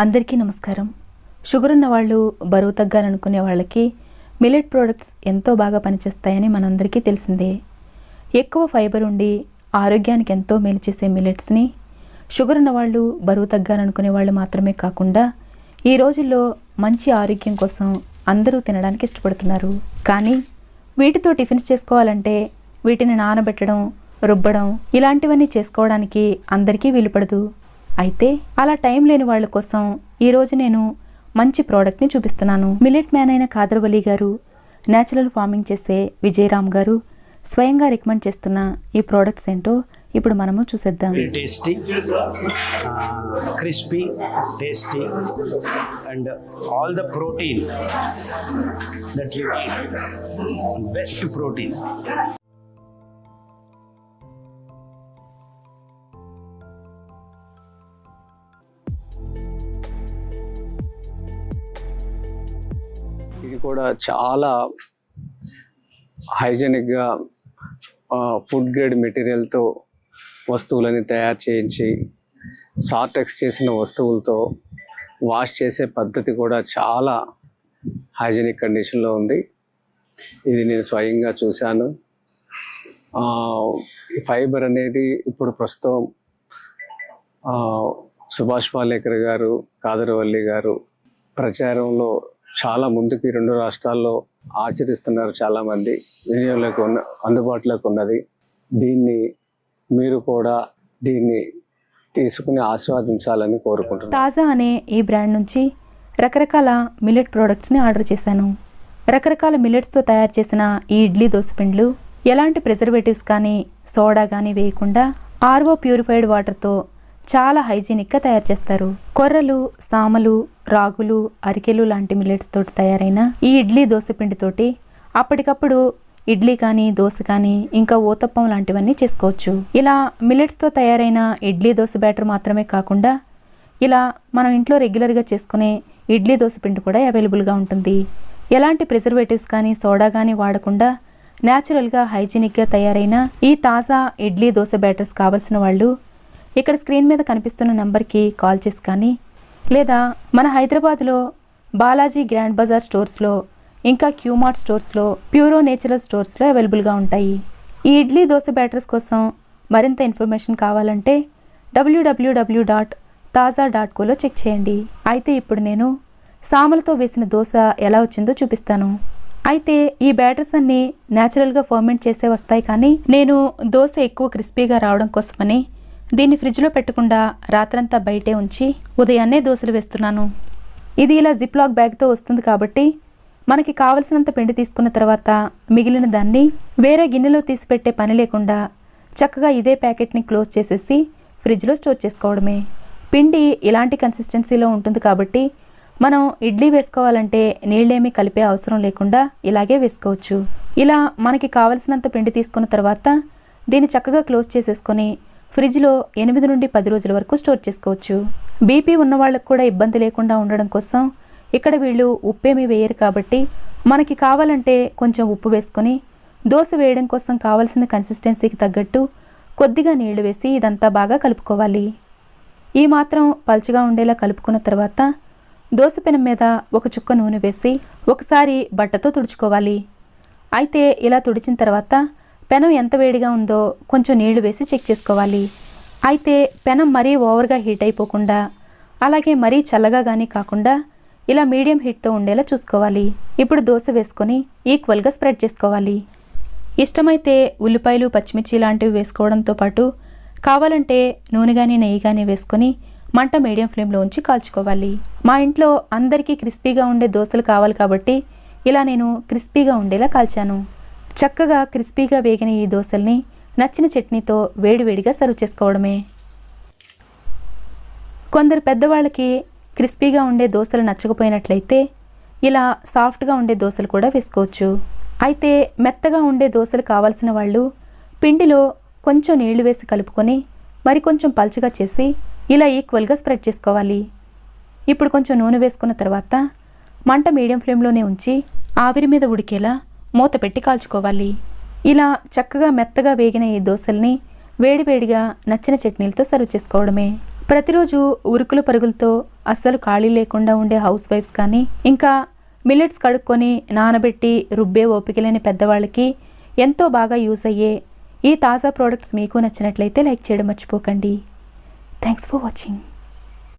అందరికీ నమస్కారం. షుగర్ ఉన్న వాళ్ళు బరువు తగ్గాలనుకునే వాళ్ళకి మిల్లెట్ ప్రోడక్ట్స్ ఎంతో బాగా పనిచేస్తాయని మనందరికీ తెలిసిందే. ఎక్కువ ఫైబర్ ఉండి ఆరోగ్యానికి ఎంతో మేలు చేసే మిలెట్స్ని షుగర్ ఉన్న వాళ్ళు బరువు తగ్గాలనుకునే వాళ్ళు మాత్రమే కాకుండా ఈ రోజుల్లో మంచి ఆరోగ్యం కోసం అందరూ తినడానికి ఇష్టపడుతున్నారు. కానీ వీటితో టిఫిన్స్ చేసుకోవాలంటే వీటిని నానబెట్టడం రుబ్బడం ఇలాంటివన్నీ చేసుకోవడానికి అందరికీ వీలుపడదు. అయితే అలా టైం లేని వాళ్ళ కోసం ఈరోజు నేను మంచి ప్రోడక్ట్ని చూపిస్తున్నాను. మిలెట్ మ్యాన్ అయిన కాదర్వలి గారు న్యాచురల్ ఫార్మింగ్ చేసే విజయరామ్ గారు స్వయంగా రికమెండ్ చేస్తున్న ఈ ప్రోడక్ట్స్ ఏంటో ఇప్పుడు మనము చూసేద్దాం. Tasty crispy tasty and all the protein that protein best protein కూడా చాలా హైజెనిక్గా ఫుడ్ గ్రేడ్ మెటీరియల్తో వస్తువులని తయారు చేయించి సార్టెక్స్ చేసిన వస్తువులతో వాష్ చేసే పద్ధతి కూడా చాలా హైజెనిక్ కండిషన్లో ఉంది. ఇది నేను స్వయంగా చూశాను. ఈ ఫైబర్ అనేది ఇప్పుడు ప్రస్తుతం సుభాష్ పాలేకర్ గారు కాదరవల్లి గారు ప్రచారంలో చాలా ముందుకు రెండు రాష్ట్రాల్లో ఆచరిస్తున్నారు చాలామంది. వినియోగంలోకి ఉన్న అందుబాటులోకి ఉన్నది. దీన్ని మీరు కూడా దీన్ని తీసుకుని ఆస్వాదించాలని కోరుకుంటున్నాను. తాజా అనే ఈ బ్రాండ్ నుంచి రకరకాల మిల్లెట్ ప్రోడక్ట్స్ని ఆర్డర్ చేశాను. రకరకాల మిల్లెట్స్తో తయారు చేసిన ఈ ఇడ్లీ దోసపిండ్లు ఎలాంటి ప్రిజర్వేటివ్స్ కానీ సోడా కానీ వేయకుండా ఆర్వో ప్యూరిఫైడ్ వాటర్తో చాలా హైజీనిక్గా తయారు చేస్తారు. కొర్రలు సామలు రాగులు అరికెలు లాంటి మిల్లెట్స్ తోటి తయారైన ఈ ఇడ్లీ దోశ పిండితోటి అప్పటికప్పుడు ఇడ్లీ కానీ దోశ కానీ ఇంకా ఊతప్పం లాంటివన్నీ చేసుకోవచ్చు. ఇలా మిల్లెట్స్తో తయారైన ఇడ్లీ దోశ బ్యాటర్ మాత్రమే కాకుండా ఇలా మనం ఇంట్లో రెగ్యులర్గా చేసుకునే ఇడ్లీ దోశ పిండి కూడా అవైలబుల్గా ఉంటుంది. ఎలాంటి ప్రిజర్వేటివ్స్ కానీ సోడా కానీ వాడకుండా న్యాచురల్గా హైజీనిక్గా తయారైన ఈ తాజా ఇడ్లీ దోశ బ్యాటర్స్ కావలసిన వాళ్ళు ఇక్కడ స్క్రీన్ మీద కనిపిస్తున్న నెంబర్కి కాల్ చేసి కానీ లేదా మన హైదరాబాద్లో బాలాజీ గ్రాండ్ బజార్ స్టోర్స్లో ఇంకా క్యూమార్ట్ స్టోర్స్లో ప్యూరో నేచురల్ స్టోర్స్లో అవైలబుల్గా ఉంటాయి. ఈ ఇడ్లీ దోశ బ్యాటర్స్ కోసం మరింత ఇన్ఫర్మేషన్ కావాలంటే W W W dot Taaza dot కోలో check చేయండి. అయితే ఇప్పుడు నేను సామలతో వేసిన దోశ ఎలా వచ్చిందో చూపిస్తాను. అయితే ఈ బ్యాటర్స్ అన్నీ న్యాచురల్గా ఫర్మెంట్ చేసే వస్తాయి కానీ నేను దోశ ఎక్కువ క్రిస్పీగా రావడం కోసమని దీన్ని ఫ్రిడ్జ్లో పెట్టకుండా రాత్రంతా బయటే ఉంచి ఉదయాన్నే దోశలు వేస్తున్నాను. ఇది ఇలా జిప్ లాక్ బ్యాగ్తో వస్తుంది కాబట్టి మనకి కావలసినంత పిండి తీసుకున్న తర్వాత మిగిలిన దాన్ని వేరే గిన్నెలో తీసి పెట్టే పని లేకుండా చక్కగా ఇదే ప్యాకెట్ని క్లోజ్ చేసేసి ఫ్రిడ్జ్లో స్టోర్ చేసుకోవడమే. పిండి ఇలాంటి కన్సిస్టెన్సీలో ఉంటుంది కాబట్టి మనం ఇడ్లీ వేసుకోవాలంటే నీళ్ళేమీ కలిపే అవసరం లేకుండా ఇలాగే వేసుకోవచ్చు. ఇలా మనకి కావలసినంత పిండి తీసుకున్న తర్వాత దీన్ని చక్కగా క్లోజ్ చేసేసుకొని ఫ్రిడ్జ్లో ఎనిమిది నుండి పది రోజుల వరకు స్టోర్ చేసుకోవచ్చు. బీపీ ఉన్న వాళ్ళకు కూడా ఇబ్బంది లేకుండా ఉండడం కోసం ఇక్కడ వీళ్ళు ఉప్పేమీ వేయరు కాబట్టి మనకి కావాలంటే కొంచెం ఉప్పు వేసుకొని దోశ వేయడం కోసం కావాల్సిన కన్సిస్టెన్సీకి తగ్గట్టు కొద్దిగా నీళ్ళు వేసి ఇదంతా బాగా కలుపుకోవాలి. ఈ మాత్రం పలుచగా ఉండేలా కలుపుకున్న తర్వాత దోశ పెనం మీద ఒక చుక్క నూనె వేసి ఒకసారి బట్టతో తుడుచుకోవాలి. అయితే ఇలా తుడిచిన తర్వాత పెనం ఎంత వేడిగా ఉందో కొంచెం నీళ్ళు వేసి చెక్ చేసుకోవాలి. అయితే పెనం మరీ ఓవర్గా హీట్ అయిపోకుండా అలాగే మరీ చల్లగా కానీ కాకుండా ఇలా మీడియం హీట్తో ఉండేలా చూసుకోవాలి. ఇప్పుడు దోశ వేసుకొని ఈక్వల్గా స్ప్రెడ్ చేసుకోవాలి. ఇష్టమైతే ఉల్లిపాయలు పచ్చిమిర్చి లాంటివి వేసుకోవడంతో పాటు కావాలంటే నూనె కానీ నెయ్యి కానీ వేసుకొని మంట మీడియం ఫ్లేమ్లో ఉంచి కాల్చుకోవాలి. మా ఇంట్లో అందరికీ క్రిస్పీగా ఉండే దోశలు కావాలి కాబట్టి ఇలా నేను క్రిస్పీగా ఉండేలా కాల్చాను. చక్కగా క్రిస్పీగా వేగిన ఈ దోశల్ని నచ్చిన చట్నీతో వేడివేడిగా సర్వ్ చేసుకోవడమే. కొందరు పెద్దవాళ్ళకి క్రిస్పీగా ఉండే దోశలు నచ్చకపోయినట్లయితే ఇలా సాఫ్ట్గా ఉండే దోశలు కూడా వేసుకోవచ్చు. అయితే మెత్తగా ఉండే దోశలు కావాల్సిన వాళ్ళు పిండిలో కొంచెం నీళ్ళు వేసి కలుపుకొని మరి కొంచెం పల్చగా చేసి ఇలా ఈక్వల్గా స్ప్రెడ్ చేసుకోవాలి. ఇప్పుడు కొంచెం నూనె వేసుకున్న తర్వాత మంట మీడియం ఫ్లేమ్లోనే ఉంచి ఆవిరి మీద ఉడికేలా మూత పెట్టి కాల్చుకోవాలి. ఇలా చక్కగా మెత్తగా వేగిన ఈ దోశల్ని వేడివేడిగా నచ్చిన చట్నీలతో సర్వ్ చేసుకోవడమే. ప్రతిరోజు ఉరుకుల పరుగులతో అస్సలు ఖాళీ లేకుండా ఉండే హౌస్ వైఫ్స్ కానీ ఇంకా మిల్లెట్స్ కడుక్కొని నానబెట్టి రుబ్బే ఓపిక లేని పెద్దవాళ్ళకి ఎంతో బాగా యూస్ అయ్యే ఈ తాజా ప్రోడక్ట్స్ మీకు నచ్చినట్లయితే లైక్ చేయడం మర్చిపోకండి. Thanks for watching.